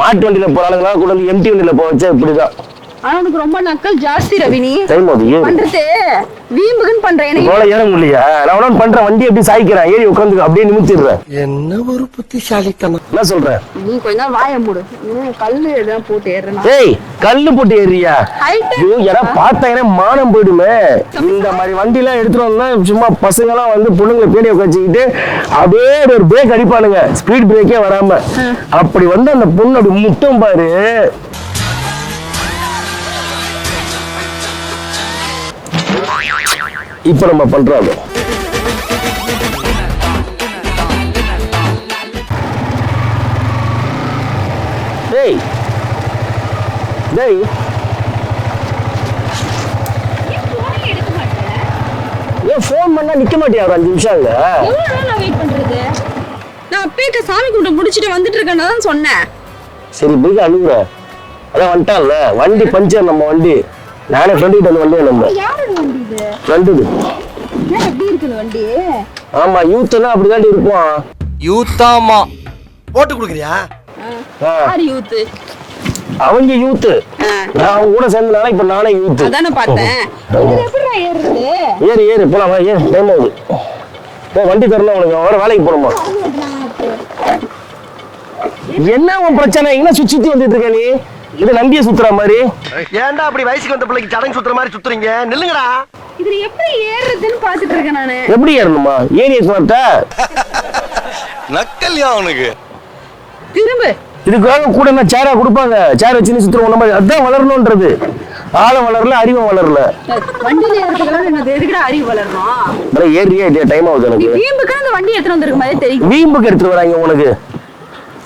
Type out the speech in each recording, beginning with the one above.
மாட்டு வண்டியில போறானுங்களா கூட எம்டி வண்டியில போக வச்சா இப்படிதான். ஆனா உனக்கு ரொம்ப நக்கல் ஜாஸ்தி ரவினி. டைம் ஆகுது ஏறு பண்றது. வீம்புக்குன்னு பண்ற எனக்கு போல ஏற முடியலையா நான் உடனே பண்றேன். வண்டி எப்படி சாய்க்கிறேன்? ஏறி உட்காந்து அப்படியே நிமித்திடுறேன். என்ன ஒரு புத்திசாலித்தனம். என்ன சொல்றேன் நீ கொஞ்ச நேரம் வாய மூடு. இன்னும் கல்லு எதாவது போட்டு ஏறுனா ஏய் கல்லு போட்டு ஏறியா. ஐயோ யாரா பார்த்தாங்கன்னா மானம் போயிடுமே. இந்த மாதிரி வண்டி எல்லாம் எடுத்துட்டு வந்தா சும்மா பசங்க எல்லாம் வந்து பொண்ணுங்களை பேடி உட்காந்துக்கிட்டு அப்படியே ஒரு பிரேக் அடிப்பானுங்க. ஸ்பீட் பிரேக்கே வராம. அப்படி வந்து அந்த பொண்ணு அப்படி முட்டம் பாரு. இப்ப நம்ம பண்றோம். அது டேய். டேய். ஏன் ஃபோன் பண்ணா நிக்க மாட்டியா ஒரு அஞ்சு நிமிஷம் இல்ல நான் அப்பேக்க சாமி கும்பிட்டு முடிச்சிட்டு வந்துட்டு இருக்கேன்னு தான் சொன்னேன். சரி போய் அழுகுற. அதான் வந்துட்டான்ல. வண்டி பஞ்சர் நம்ம வண்டி. நானே ஃப்ரெண்டு கிட்ட வந்து வண்டியை நம்ம யாரோட வண்டி இது? ஃப்ரெண்டு எப்படி இருக்குது வண்டி? ஆமா யூத்னா அப்படிதான் இருப்பான். யூத்தாமா போட்டு கொடுக்குறியா? யார் யூத்து அவங்க யூத்து நான் கூட சேர்ந்தனால இப்ப நானே யூத்து அதானே பார்த்தேன். இதுல எப்படி ஏறுறது? ஏறு ஏறு போலாம் வா ஏறு டைம் ஆகுது. போ வண்டி தரணும் உனக்கு. வர வேலைக்கு போகணுமா? என்ன உன் பிரச்சனை? சுத்தி சுத்தி வந்துட்டு இருக்க நீ? இது நம்பிய சுத்துற மாதிரி. ஏன்டா அப்படி வயசுக்கு வந்த பிள்ளைக்கு சடங்கு சுத்துற மாதிரி சுத்துறீங்க? நில்லுங்கடா. இதுல எப்படி ஏறுறதுன்னு பாத்துட்டு இருக்கேன் நானு. எப்படி ஏறணுமா? ஏறி ஏற்ற நக்கல்யா அவனுக்கு. திரும்ப. இதுக்காக கூட என்ன சேரா கொடுப்பாங்க? சேர் வச்சுன்னு சுத்துற மாதிரி அதான் வளரணும்ன்றது ஆழம் வளரல அறிவும் வளரல. வண்டியில ஏறதுக்கெல்லாம் எனக்கு எதுக்குடா அறிவு வளரணும்? ஏறியே இல்லையா? டைம் ஆகுது எனக்கு. வீம்புக்கு அந்த வண்டி எடுத்துட்டு வந்திருக்க மாதிரி தெரியும். வீம்புக்கு எடுத்துட்டு வராங்க உனக்கு.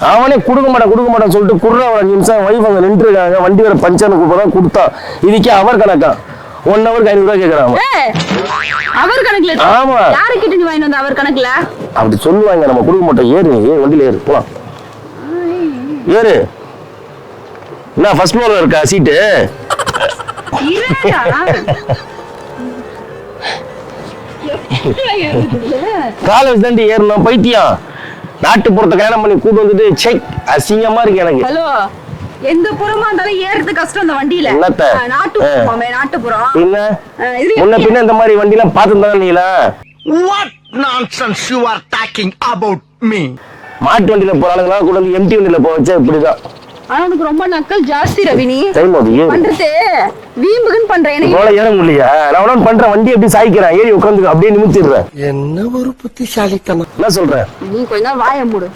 அவனே கொடுக்க மாட்டான் கொடுக்க மாட்டான்னு சொல்லிட்டு குடுற ஒரு அஞ்சு நிமிஷம் ஒய்ஃப் அங்க நின்று இருக்காங்க வண்டி வர பஞ்சர்னு கூப்பிடலாம் கொடுத்தான் இதுக்கே அவர் கணக்கா? ஒன் ஹவருக்கு ஐநூறு ரூபாய் கேட்கறாங்க அவர் கணக்குல ஆமா. யாரு கிட்ட நீ வாங்கிட்டு வந்த அவர் கணக்குல? அப்படி சொல்லுவாங்க நம்ம கொடுக்க மாட்டோம். ஏறு ஏறு வண்டியில ஏறு போலாம். ஏறு. என்ன ஃபர்ஸ்ட் ஃப்ளோர்ல இருக்கா சீட்டு? காலேஜ் தாண்டி ஏறணும் பைத்தியம் நாட்டுப்புறத்தை கல்யாணம் பண்ணி கூட்டு வந்துட்டு செக் அசிங்கமா இருக்கு எனக்கு. ஹலோ எந்த புறமா இருந்தாலும் ஏறது கஷ்டம் அந்த வண்டியில. நாட்டுப்புறமே நாட்டுப்புறம். முன்ன பின்ன இந்த மாதிரி வண்டிலாம் பார்த்துருந்தாங்க நீங்களா? What nonsense you are talking about me மாட்டு வண்டியில போறானுங்களா கூட வந்து எம்டி வண்டியில போக வச்சா இப்படிதான். ஆனா உனக்கு ரொம்ப நக்கல் ஜாஸ்தி ரவினி. பண்றது. வீம்புக்குன்னு பண்ற எனக்கு போல ஏற முடியலையா நான் உடனே பண்றேன். வண்டி எப்படி சாய்க்கிறேன். ஏறி உட்காந்து அப்படியே நிமித்திடுறேன். என்ன ஒரு புத்திசாலித்தனம். என்ன சொல்றேன் நீ கொஞ்ச நேரம் வாய மூடு.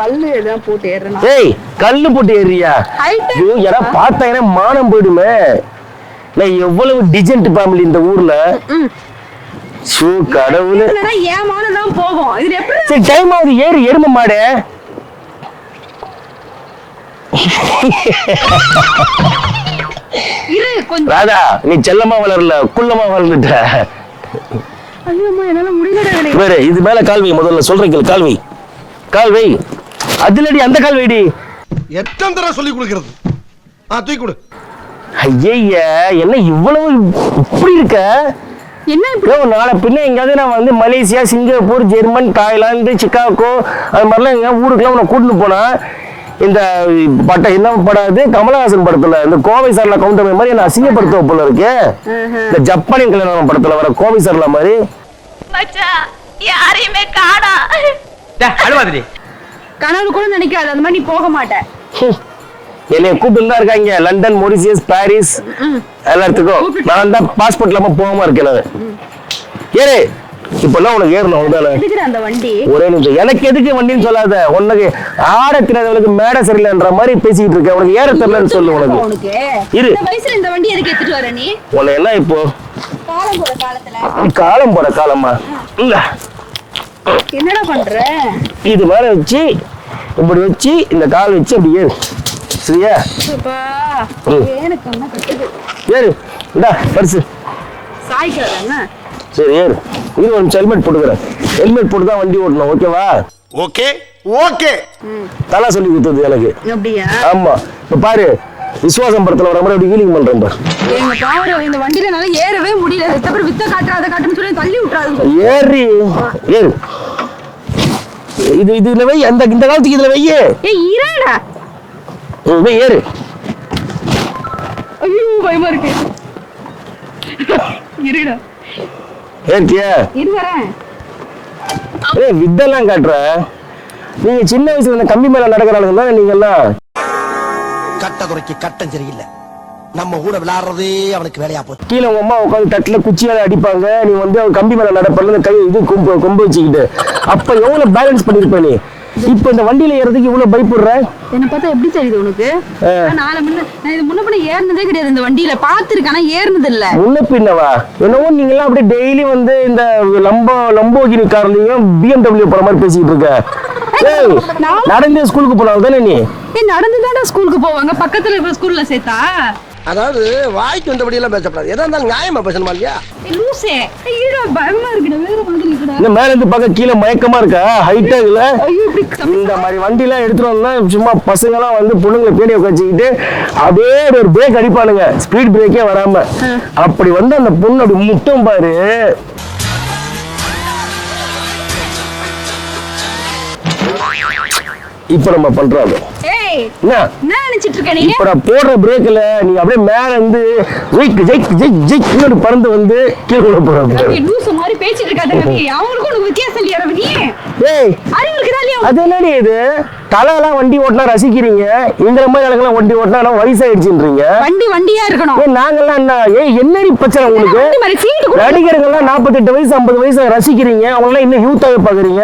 கல்லு எதாவது போட்டு ஏறுனா. ஏய் கல்லு போட்டு ஏறியா. ஐயோ யாரா பார்த்தாங்கன்னா மானம் போயிடுமே. நான் எவ்வளவு டிஜென்ட் ஃபேமிலி இந்த ஊர்ல. ஷூ கடவுளே. இல்லைன்னா என் மானம் தான் போகும். இதுல எப்படி சரி டைம் ஆகுது. ஏறி எரும மாடு. ராதா நீ செல்லமா வளரல குள்ளமா வளர்ந்துட்ட. வேறு இது மேல கால் வை முதல்ல சொல்றேன் கேளு கால் வை. கால் வை. அதுலடி அந்த கால் வைடி. எத்தனை தடவை சொல்லி கொடுக்கிறது? ஆ தூக்கி கொடு. ஐய என்ன இவ்வளவு இப்படி இருக்க? என்ன நாளை பின்ன எங்கேயாவது நான் வந்து Malaysia Singapore German Thailand Chicago அது மாதிரிலாம் எங்கேயாவது ஊருக்குலாம் உன்னை கூட்டிட்டு போனா இந்த பட்ட என்ன படம் இது கமலஹாசன் படத்துல இந்த கோவை சார்ல கவுண்டர் மாதிரி என்ன அசிங்கப்படுத்த போல இருக்கு. இந்த ஜப்பானின் கல்யாணம் படத்துல வர கோவை சார்ல மாதிரி. மச்சான் யாரையுமே காணா. கனவு கூட நினைக்காது அந்த மாதிரி நீ போக மாட்ட. ஹம். என்னைய கூப்பிட்டு தான் இருக்காங்க. லண்டன் மொரிசியஸ் பாரிஸ் எல்லாத்துக்கும். நான் தான் பாஸ்போர்ட் இல்லாம போகாம இருக்கேன் ஏறு இப்பெல்லாம் உனக்கு ஏறணும் வண்டி? ஒரே நிமிஷம். எனக்கு எதுக்கு வண்டின்னு சொல்லாத? உனக்கு ஆட தெரியாதவளுக்கு மேடை சரியில்லைன்ற மாதிரி பேசிக்கிட்டு இருக்க. உனக்கு ஏற தெரியலன்னு சொல்லு உனக்கு. இரு. வயசுல இந்த வண்டி எதுக்கு எடுத்துட்டு வர நீ? உன்னை என்ன இப்போ? காலம் போற காலத்துல. காலம் போற காலமா? இல்ல என்னடா பண்ற? இது மேல வச்சு இப்படி வச்சு இந்த கால் வச்சு அப்படி ஏறு. சரியா? ஏறு. இந்தா பரிசு. சாய்க்காத என்ன? சரி ஏறு. இது ஒரு ஹெல்மெட் போட்டுக்கிறேன். ஹெல்மெட் போட்டு தான் வண்டி ஓட்டணும் ஓகேவா ஓகே ஓகே தலா சொல்லி கொடுத்தது எனக்கு. அப்படியா? ஆமா. இப்ப பாரு விசுவாசம் படத்துல வர மாதிரி ஹீலிங் பண்றேன் பாரு. எங்க பாவர இந்த வண்டியில என்னால ஏறவே முடியல. வித்த வித்த காட்டுற அதை காட்டுன்னு சொல்லி தள்ளி விட்டுறாது. ஏறி. ஏறு. இது இதுல வை அந்த இந்த காலத்துக்கு இதுல வையே. ஏய் இருடா ம், போய் ஏறு. ஐயோ பயமா இருக்கு. இருடா. வரேன். ஏய் வித்தெல்லாம் காட்டுற. நீங்க சின்ன வயசுல இந்த கம்பி மேல நடக்கிறாங்க தானே நீங்க எல்லாம் கட்டதுரைக்கு கட்டம் சரியில்லை. நம்ம கூட விளையாடுறதே அவனுக்கு வேலையா போச்சு. கீழே உங்க அம்மா உட்காந்து தட்டுல குச்சியால அடிப்பாங்க. நீ வந்து அவன் கம்பி மேல நடப்பல கை இது கொம்பு கொம்பு வச்சுக்கிட்டு. அப்ப எவ்வளவு பேலன்ஸ் பண்ணிருப்ப நீ? இப்ப இந்த வண்டியில ஏறதுக்கு இவ்வளவு பயப்படுற? என்ன பார்த்தா எப்படி தெரியுது உனக்கு? நாளை முன்ன நான் இது முன்ன பின்ன ஏறினதே கிடையாது இந்த வண்டியில. பாத்துருக்கேன் ஆனா ஏறினது இல்ல முன்ன பின்னவா? என்னவோ நீங்க எல்லாம் அப்படியே டெய்லி வந்து இந்த லம்போ லம்போகிரி கார்லயும் பிஎம்டபிள்யூ போற மாதிரி பேசிட்டு இருக்க? நடந்தே ஸ்கூலுக்கு போனாலும் தானே நீ? நடந்து ஸ்கூலுக்கு போவாங்க. பக்கத்துல இருக்கிற ஸ்கூல்ல சேர்த்தா? அதாவது வாய்க்கு வந்தபடி எல்லாம் பேசப்படாது. எதா இருந்தாலும் நியாயமா பேசணுமா இல்லையா? லூசே. ஐயோ பயமா இருக்குடா. வேற மாதிரி இருக்குடா. இந்த மேல இருந்து பார்க்க கீழே மயக்கமா இருக்கா? ஹைட்டா இல்ல. ஐயோ இப்படி இந்த மாதிரி வண்டிலாம் எடுத்துட்டு வந்தா சும்மா பசங்கலாம் வந்து பொண்ணுங்களை பேடி உட்காந்துக்கிட்டு அப்படியே ஒரு பிரேக் அடிப்பானுங்க. ஸ்பீட் பிரேக்கே வராம. அப்படி வந்து அந்த பொண்ணு அப்படி முட்டும் பாரு. இப்ப நம்ம பண்றோம் என்ன? என்ன நினைச்சிட்டு இருக்க நீ இப்ப நான் போடுற பிரேக்ல நீ அப்படியே மேல இருந்து ஜெயிக் ஜெயிக் ஜெயிக் ஜெயிக் பறந்து வந்து கீழே விட போறாங்க ரவி லூசு மாதிரி பேசிட்டு இருக்காத ரவி அவங்களுக்கும் உனக்கு வித்தியாசம் இல்லையா ரவி ஏய் அறிவு இருக்குதா இல்லையா? அது என்னடி இது? தலையெல்லாம் வண்டி ஓட்டினா ரசிக்கிறீங்க. இந்த மாதிரி ஆளுங்கெல்லாம் வண்டி ஓட்டினா வயசாயிடுச்சுன்றீங்க. வண்டி வண்டியா இருக்கணும். ஏய் நாங்கெல்லாம் என்ன? ஏய் என்னடி பிரச்சனை உங்களுக்கு? கூட நடிகர்கள்லாம் நாற்பத்தெட்டு வயசு ஐம்பது வயசு ரசிக்கிறீங்க. அவங்களாம் இன்னும் யூத்தாவே பாக்குறீங்க.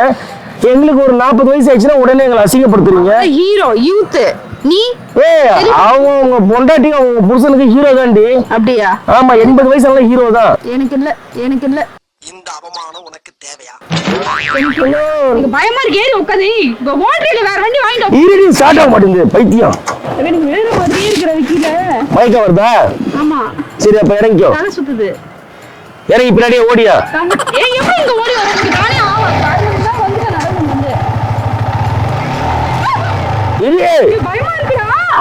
எங்களுக்கு ஒரு நாற்பது வயசு ஆயிடுச்சுன்னா உடனே எங்களை அசிங்கப்படுத்துறீங்க. ஹீரோ யூத் நீ? ஏய் அவங்க உங்க பொண்டாட்டி அவங்க புருஷனுக்கு ஹீரோ தான்டி. அப்படியா? ஆமா எண்பது வயசு எல்லாம் ஹீரோ தான். எனக்கு இல்ல எனக்கு இல்ல. இந்த அவமானம் உனக்கு தேவையா? எனக்கு பயமா இருக்கு ஏறி உட்காந்து இப்ப ஓட்டுறீல வேற வண்டி வாங்கிட்டு வா. இருடி ஸ்டார்ட் ஆக மாட்டேங்குது பைத்தியம். எனக்கு வேற மாதிரியே இருக்கிற கீழ மயக்கம் வருதா? ஆமா. சரி அப்ப இறங்கிக்கோ. தலை சுத்துது. இறங்கி பின்னாடியே ஓடியா. ஏய் எப்படி இங்க ஓடி வர எனக்கு நானே ஆவா காரணம் தான் வந்து நடந்து வந்து இரு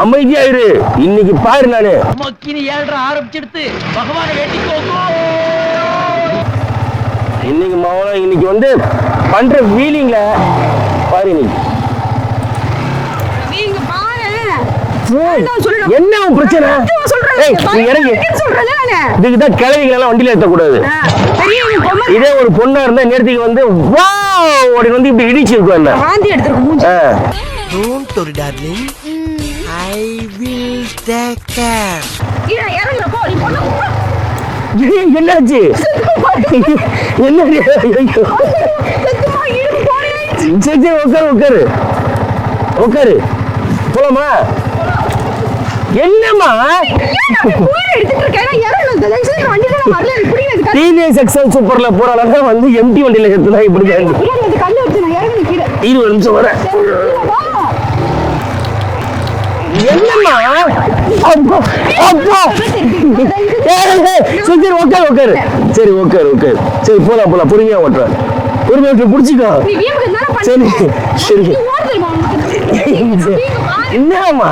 அமைதியா இரு. இன்னைக்கு பாரு நானு. மக்கினி ஏழ்ற ஆரம்பிச்சிடுத்து. பகவானை வேண்டிக்கோங்க இன்னைக்கு மாவளம் இன்னைக்கு வந்து பண்ற வீலிங்ல பாரு இன்னைக்கு. என்ன உன் பிரச்சனை? சத்தியமா சொல்றேன். ஏய் நீ இறங்கு. சொல்றேன் நானு. இதுக்கு தான் கிழவிகள் எல்லாம் வண்டியில பொம்மை. இதே ஒரு பொண்ணா இருந்தா நேரத்துக்கு வந்து வா அப்படின்னு வந்து இப்படி இடிச்சிருக்கும் என்ன. வில் டேக் கேர் கீழே இறங்குறப்போ நீ பொண்ணு. ஏய், என்னாச்சு? போனே சரி உட்காரு உட்காரு. உட்காரு. போலாமா? என்னம்மா? டிவிஎஸ் எக்ஸல் சூப்பர்ல போறாங்க வந்து எம்டி வண்டியில எடுத்துனா இப்படி கீழே. இருபது நிமிஷம் வரேன். என்னம்மா? அப்பா அப்பா சரி சரி உட்காரு உட்காரு சரி உட்காரு உட்காரு சரி போலாம் போலாம். பொறுமையா ஓட்டுறேன் பொறுமையா ஓட்டு பிடிச்சிக்கோ. சரி சரி. என்னம்மா?